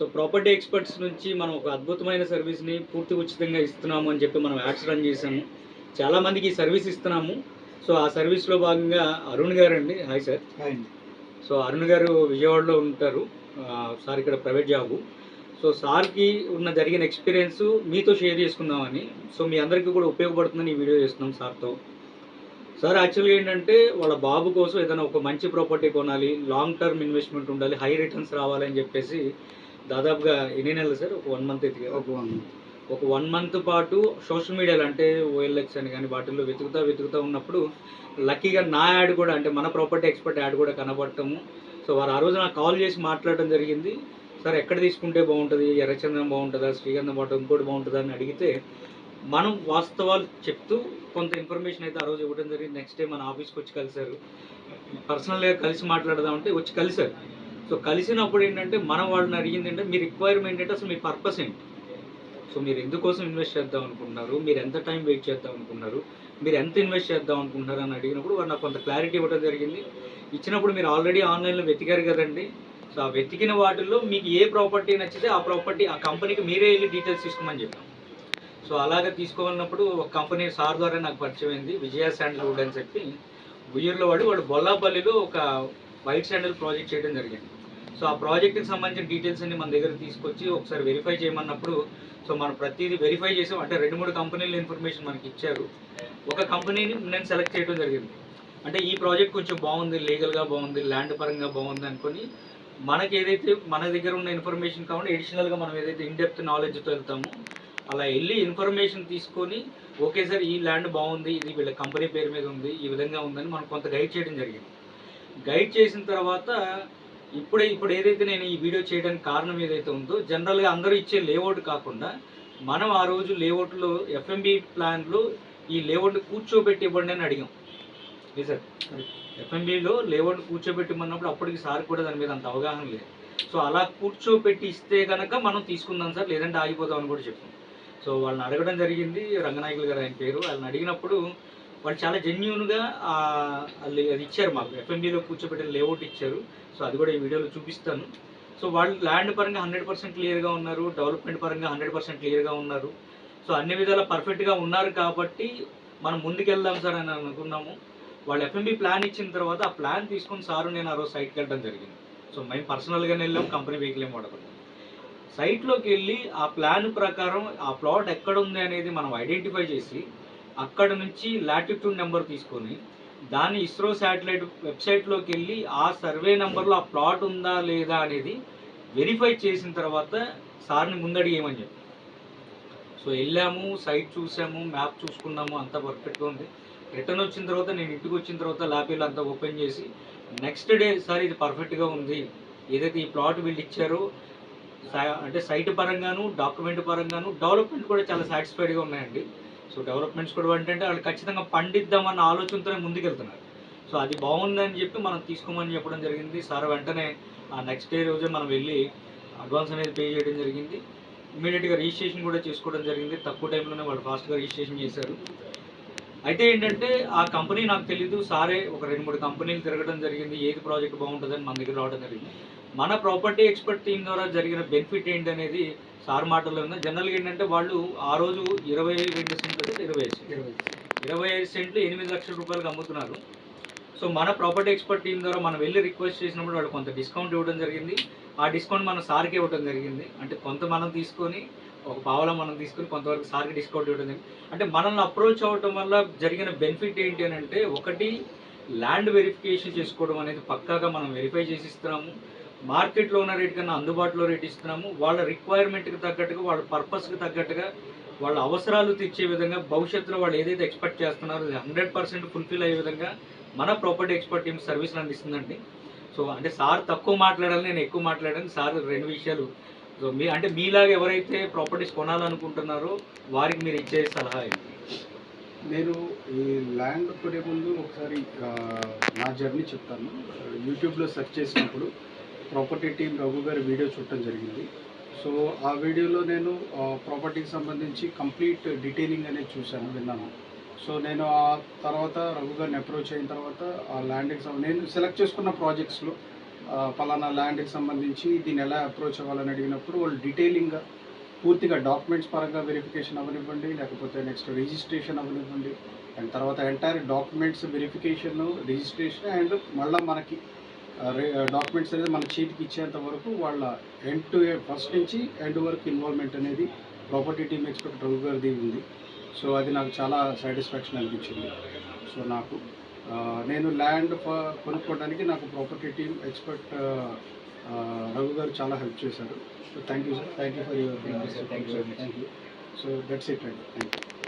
So property experts నుంచి మనం ఒక అద్భుతమైన సర్వీస్ని పూర్తి ఉచితంగా ఇస్తున్నాము అని చెప్పి మనం యాడ్స్ రన్ చేసాము చాలామందికి ఈ సర్వీస్ ఇస్తున్నాము. సో ఆ సర్వీస్లో భాగంగా అరుణ్ గారు అండి hi sir so Arun garu విజయవాడలో ఉంటారు. సార్ ఇక్కడ ప్రైవేట్ జాబు సో సార్కి ఉన్న జరిగిన ఎక్స్పీరియన్స్ మీతో షేర్ చేసుకుందామని. సో మీ అందరికీ కూడా ఉపయోగపడుతుందని ఈ వీడియో చేస్తున్నాం సార్తో. సార్ యాక్చువల్గా ఏంటంటే వాళ్ళ బాబు కోసం ఏదైనా ఒక మంచి ప్రాపర్టీ కొనాలి లాంగ్ టర్మ్ ఇన్వెస్ట్మెంట్ ఉండాలి హై రిటర్న్స్ రావాలని చెప్పేసి దాదాపుగా ఎన్ని నెలలు సార్? ఒక వన్ మంత్ ఎత్తిగా ఒక వన్ మంత్ పాటు సోషల్ మీడియాలో అంటే ఓఎల్ఎక్స్ అని కానీ వాటిల్లో వెతుకుతా వెతుకుతా ఉన్నప్పుడు లక్కీగా నా యాడ్ కూడా అంటే మన ప్రాపర్టీ ఎక్స్పర్ట్ యాడ్ కూడా కనబడటము. సో వారు ఆ రోజు నాకు కాల్ చేసి మాట్లాడడం జరిగింది. సార్ ఎక్కడ తీసుకుంటే బాగుంటుంది? ఎర్రచందనం బాగుంటుందా? శ్రీగంధం బాగుంటుంది ఇంకోటి బాగుంటుందా? అని అడిగితే మనం వాస్తవాలు చెప్తూ కొంత ఇన్ఫర్మేషన్ అయితే ఆ రోజు ఇవ్వడం జరిగింది. నెక్స్ట్ డే మన ఆఫీస్కి వచ్చి కలిశారు. పర్సనల్గా కలిసి మాట్లాడదామంటే వచ్చి కలిశారు. సో కలిసినప్పుడు ఏంటంటే మనం వాళ్ళని అడిగింది అంటే మీ రిక్వైర్మెంట్ ఏంటి? అసలు మీ పర్పస్ ఏంటి? సో మీరు ఎందుకోసం ఇన్వెస్ట్ చేద్దాం అనుకుంటున్నారు? మీరు ఎంత టైం వెయిట్ చేద్దాం అనుకుంటున్నారు? మీరు ఎంత ఇన్వెస్ట్ చేద్దాం అనుకుంటున్నారు అని అడిగినప్పుడు వారు నాకు కొంత క్లారిటీ ఇవ్వడం జరిగింది. ఇచ్చినప్పుడు మీరు ఆల్రెడీ ఆన్లైన్లో వెతికారు కదండి. సో ఆ వెతికిన వాటిల్లో మీకు ఏ ప్రాపర్టీ నచ్చితే ఆ ప్రాపర్టీ ఆ కంపెనీకి మీరే వెళ్ళి డీటెయిల్స్ తీసుకోమని చెప్పాం. సో అలాగే తీసుకోవాలన్నప్పుడు ఒక కంపెనీ సార్ ద్వారా నాకు పరిచయం అయింది విజయ శాండల్వుడ్ అని చెప్పి. ఉయ్యూరులో వాడు వాడు బొల్లాపల్లిలో ఒక వైట్ శాండల్ ప్రాజెక్ట్ చేయడం జరిగింది. సో ఆ ప్రాజెక్ట్కి సంబంధించిన డీటెయిల్స్ అన్ని మన దగ్గర తీసుకొచ్చి ఒకసారి వెరిఫై చేయమన్నప్పుడు సో మనం ప్రతిదీ వెరిఫై చేసాం. అంటే రెండు మూడు కంపెనీల ఇన్ఫర్మేషన్ మనకి ఇచ్చారు. ఒక కంపెనీని నేను సెలెక్ట్ చేయడం జరిగింది. అంటే ఈ ప్రాజెక్ట్ కొంచెం బాగుంది లీగల్గా బాగుంది ల్యాండ్ పరంగా బాగుంది అనుకొని మనకి ఏదైతే మన దగ్గర ఉన్న ఇన్ఫర్మేషన్ కాకుండా ఎడిషనల్గా మనం ఏదైతే ఇన్డెప్త్ నాలెడ్జ్తో వెళ్తామో అలా వెళ్ళి ఇన్ఫర్మేషన్ తీసుకొని ఓకే సార్ ఈ ల్యాండ్ బాగుంది ఇది వీళ్ళ కంపెనీ పేరు మీద ఉంది ఈ విధంగా ఉందని మనం కొంత గైడ్ చేయడం జరిగింది. గైడ్ చేసిన తర్వాత ఇప్పుడే ఇప్పుడు ఏదైతే నేను ఈ వీడియో చేయడానికి కారణం ఏదైతే ఉందో జనరల్గా అందరూ ఇచ్చే లేఅవుట్ కాకుండా మనం ఆ రోజు లేఅవుట్లో ఎఫ్ఎంబి ప్లాన్లో ఈ లేఅవుట్ కూర్చోబెట్టి ఇవ్వండి అని అడిగాం. ఏ సార్ ఎఫ్ఎంబిలో లేఅవుట్ కూర్చోబెట్టమన్నప్పుడు అప్పటికి సార్ కూడా దాని మీద అంత అవగాహన లేదు. సో అలా కూర్చోబెట్టి ఇస్తే కనుక మనం తీసుకుందాం సార్ లేదంటే ఆగిపోదాం అని కూడా చెప్పాం. సో వాళ్ళని అడగడం జరిగింది. రంగనాయకులు గారు ఆయన పేరు. వాళ్ళని అడిగినప్పుడు వాళ్ళు చాలా జెన్యున్గా అది అది ఇచ్చారు మాకు. ఎఫ్ఎంబీలో కూర్చోబెట్టిన లేఅవుట్ ఇచ్చారు. సో అది కూడా ఈ వీడియోలో చూపిస్తాను. సో వాళ్ళు ల్యాండ్ పరంగా హండ్రెడ్ పర్సెంట్ క్లియర్గా ఉన్నారు. డెవలప్మెంట్ పరంగా హండ్రెడ్ పర్సెంట్ క్లియర్గా ఉన్నారు. సో అన్ని విధాలా పర్ఫెక్ట్గా ఉన్నారు కాబట్టి మనం ముందుకెళ్దాం సార్ అని అనుకున్నాము. వాళ్ళు ఎఫ్ఎంబి ప్లాన్ ఇచ్చిన తర్వాత ఆ ప్లాన్ తీసుకుని సారు నేను ఆ రోజు సైట్కి వెళ్ళడం జరిగింది. సో మేము పర్సనల్గానే వెళ్ళాం కంపెనీ వెహికల్ ఏం వాడకుండా సైట్లోకి వెళ్ళి ఆ ప్లాన్ ప్రకారం ఆ ప్లాట్ ఎక్కడ ఉంది అనేది మనం ఐడెంటిఫై చేసి అక్కడ నుంచి లాటిట్యూడ్ నెంబర్ తీసుకొని దాన్ని ఇస్రో శాటిలైట్ వెబ్సైట్లోకి వెళ్ళి ఆ సర్వే నెంబర్లో ఆ ప్లాట్ ఉందా లేదా అనేది వెరిఫై చేసిన తర్వాత సార్ని ముందడిగేయమని చెప్పి. సో వెళ్ళాము సైట్ చూసాము మ్యాప్ చూసుకున్నాము అంతా పర్ఫెక్ట్గా ఉంది. రిటర్న్ వచ్చిన తర్వాత నేను ఇంటికి వచ్చిన తర్వాత ల్యాపిల్ అంతా ఓపెన్ చేసి నెక్స్ట్ డే సార్ ఇది పర్ఫెక్ట్గా ఉంది. ఏదైతే ఈ ప్లాట్ వీళ్ళు ఇచ్చారో అంటే సైట్ పరంగాను డాక్యుమెంట్ పరంగాను డెవలప్మెంట్ కూడా చాలా సాటిస్ఫైడ్గా ఉన్నాయండి. సో డెవలప్మెంట్స్ కూడా ఏంటంటే వాళ్ళు ఖచ్చితంగా పండిద్దామన్న ఆలోచనతోనే ముందుకెళ్తున్నారు. సో అది బాగుందని చెప్పి మనం తీసుకోమని చెప్పడం జరిగింది. సార్ వెంటనే ఆ నెక్స్ట్ డే రోజే మనం వెళ్ళి అడ్వాన్స్ అనేది పే చేయడం జరిగింది. ఇమీడియట్గా రిజిస్ట్రేషన్ కూడా చేసుకోవడం జరిగింది. తక్కువ టైంలోనే వాళ్ళు ఫాస్ట్గా రిజిస్ట్రేషన్ చేశారు. అయితే ఏంటంటే ఆ కంపెనీ నాకు తెలీదు. సారే ఒక రెండు మూడు కంపెనీలు తిరగడం జరిగింది. ఏది ప్రాజెక్ట్ బాగుంటుందని మన దగ్గర రావడం జరిగింది. మన ప్రాపర్టీ ఎక్స్పర్ట్ టీం ద్వారా జరిగిన బెనిఫిట్ ఏంటి అనేది సార్ మాటల్లో ఉంది. జనరల్గా ఏంటంటే వాళ్ళు ఆ రోజు ఇరవై రెండు సెంట్లు అయితే ఇరవై ఐదు సెంట్లు. ఇరవై ఐదు సెంట్లు ఎనిమిది లక్షల రూపాయలకు అమ్ముతున్నారు. సో మన ప్రాపర్టీ ఎక్స్పర్ట్ టీం ద్వారా మనం వెళ్ళి రిక్వెస్ట్ చేసినప్పుడు వాళ్ళు కొంత డిస్కౌంట్ ఇవ్వడం జరిగింది. ఆ డిస్కౌంట్ మన సార్కి ఇవ్వడం జరిగింది. అంటే కొంత మనం తీసుకొని ఒక పావలా మనం తీసుకుని కొంతవరకు సార్కి డిస్కౌంట్ ఇవ్వడం అంటే మనల్ని అప్రోచ్ అవ్వటం వల్ల జరిగిన బెనిఫిట్ ఏంటి అని అంటే ఒకటి ల్యాండ్ వెరిఫికేషన్ చేసుకోవడం అనేది పక్కాగా మనం వెరిఫై చేసి ఇస్తున్నాము మార్కెట్లో ఉన్న రేట్ కన్నా అందుబాటులో రేట్ ఇస్తున్నాము. వాళ్ళ రిక్వైర్మెంట్కి తగ్గట్టుగా వాళ్ళ పర్పస్కి తగ్గట్టుగా వాళ్ళ అవసరాలు తీర్చే విధంగా భవిష్యత్తులో వాళ్ళు ఏదైతే ఎక్స్పెక్ట్ చేస్తున్నారో అది హండ్రెడ్ పర్సెంట్ ఫుల్ఫిల్ అయ్యే విధంగా మన ప్రాపర్టీ ఎక్స్పర్ట్ టీమ్ సర్వీస్లు అందిస్తుందండి. సో అంటే సార్ తక్కువ మాట్లాడాలి నేను ఎక్కువ మాట్లాడాను. సార్ రెండు విషయాలు సో మీ అంటే మీలాగా ఎవరైతే ప్రాపర్టీస్ కొనాలనుకుంటున్నారో వారికి మీరు ఇచ్చే సలహా ఏంటి? నేను ఈ ల్యాండ్ కొనే ముందు ఒకసారి నా జర్నీ చెప్తాను. యూట్యూబ్లో సెర్చ్ చేసినప్పుడు ప్రాపర్టీ టీం రఘు గారి వీడియో చూడటం జరిగింది. సో ఆ వీడియోలో నేను ప్రాపర్టీకి సంబంధించి కంప్లీట్ డీటెయిలింగ్ అనేది చూశాను విన్నాను. సో నేను ఆ తర్వాత రఘు గారిని అప్రోచ్ అయిన తర్వాత ఆ ల్యాండ్కి నేను సెలెక్ట్ చేసుకున్న ప్రాజెక్ట్స్లో ఫలానా ల్యాండ్కి సంబంధించి దీన్ని ఎలా అప్రోచ్ అవ్వాలని అడిగినప్పుడు వాళ్ళు డీటెయిలింగ్గా పూర్తిగా డాక్యుమెంట్స్ పరంగా వెరిఫికేషన్ అవ్వనివ్వండి లేకపోతే నెక్స్ట్ రిజిస్ట్రేషన్ అవ్వనివ్వండి అండ్ తర్వాత entire documents verification registration and మళ్ళీ మనకి డాక్యుమెంట్స్ అనేది మన చేతికి ఇచ్చేంత వరకు వాళ్ళ ఎండ్ టు ఫస్ట్ నుంచి ఎండ్ వరకు ఇన్వాల్వ్మెంట్ అనేది ప్రాపర్టీ టీమ్ ఎక్స్పర్ట్ రఘు గారిది ఉంది. సో అది నాకు చాలా సాటిస్ఫాక్షన్ అనిపించింది. సో నాకు నేను ల్యాండ్ కొనుక్కోవడానికి నాకు ప్రాపర్టీ టీమ్ ఎక్స్పర్ట్ రఘు గారు చాలా హెల్ప్ చేశారు. So thank you sir thank you for your. Thank you so that's it అండి థ్యాంక్ యూ